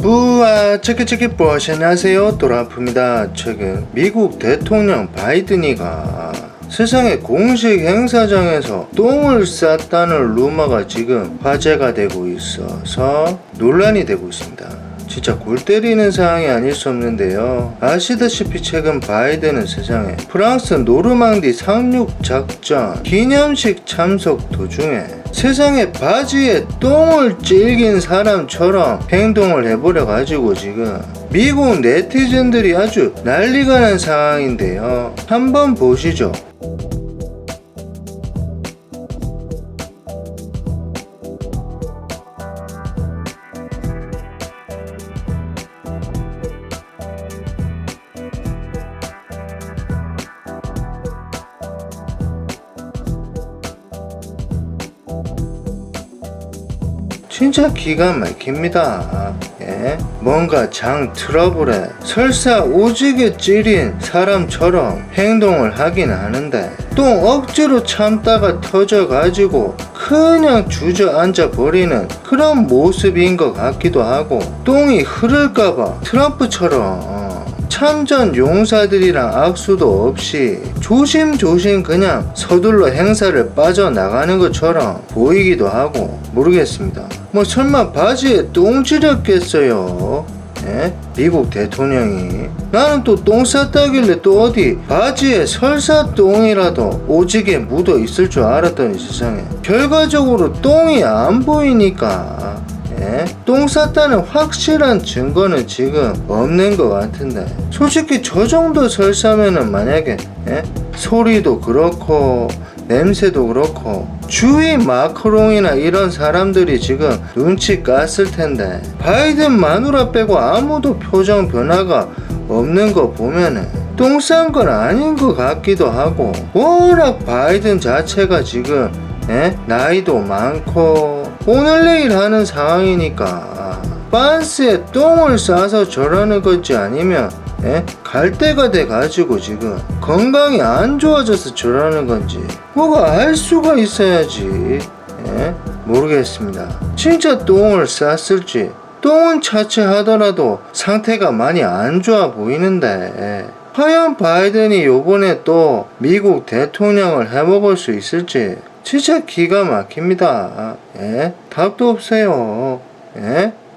부아 체크체크 버시 안녕하세요? 또라프입니다. 최근 미국 대통령 바이든이가 세상의 공식 행사장에서 똥을 쌌다는 루머가 지금 화제가 되고 있어서 논란이 되고 있습니다 진짜 골 때리는 상황이 아닐 수 없는데요. 아시다시피 최근 바이든은 세상에 프랑스 노르망디 상륙 작전 기념식 참석 도중에 세상에 바지에 똥을 찔긴 사람처럼 행동을 해버려 가지고 지금 미국 네티즌들이 아주 난리가 난 상황인데요. 한번 보시죠. 진짜 기가 막힙니다. 예? 뭔가 장 트러블에 설사 오지게 찌린 사람처럼 행동을 하긴 하는데 똥 억지로 참다가 터져가지고 그냥 주저앉아 버리는 그런 모습인 것 같기도 하고 똥이 흐를까봐 트럼프처럼 참전 용사들이랑 악수도 없이 조심조심 그냥 서둘러 행사를 빠져나가는 것처럼 보이기도 하고 모르겠습니다. 뭐 설마 바지에 똥 지렸겠어요? 예? 미국 대통령이 나는 또 똥 쌌다길래 또 어디 바지에 설사 똥이라도 오지게 묻어 있을 줄 알았더니 세상에 결과적으로 똥이 안 보이니까 예? 똥 쌌다는 확실한 증거는 지금 없는 것 같은데 솔직히 저 정도 설사면은 만약에 예? 소리도 그렇고 냄새도 그렇고 주위 마크롱이나 이런 사람들이 지금 눈치 깠을 텐데 바이든 마누라 빼고 아무도 표정 변화가 없는 거 보면은 똥 싼 건 아닌 것 같기도 하고 워낙 바이든 자체가 지금 예? 나이도 많고 오늘 내일 하는 상황이니까 빤스에 똥을 싸서 저러는 건지 아니면 예? 갈 때가 돼 가지고 지금 건강이 안 좋아져서 저러는 건지 뭐가 알 수가 있어야지 예? 모르겠습니다 진짜 똥을 쌌을지 똥은 차치하더라도 상태가 많이 안 좋아 보이는데 과연 바이든이 요번에 또 미국 대통령을 해먹을 수 있을지 진짜 기가 막힙니다. 예? 답도 없어요. 예?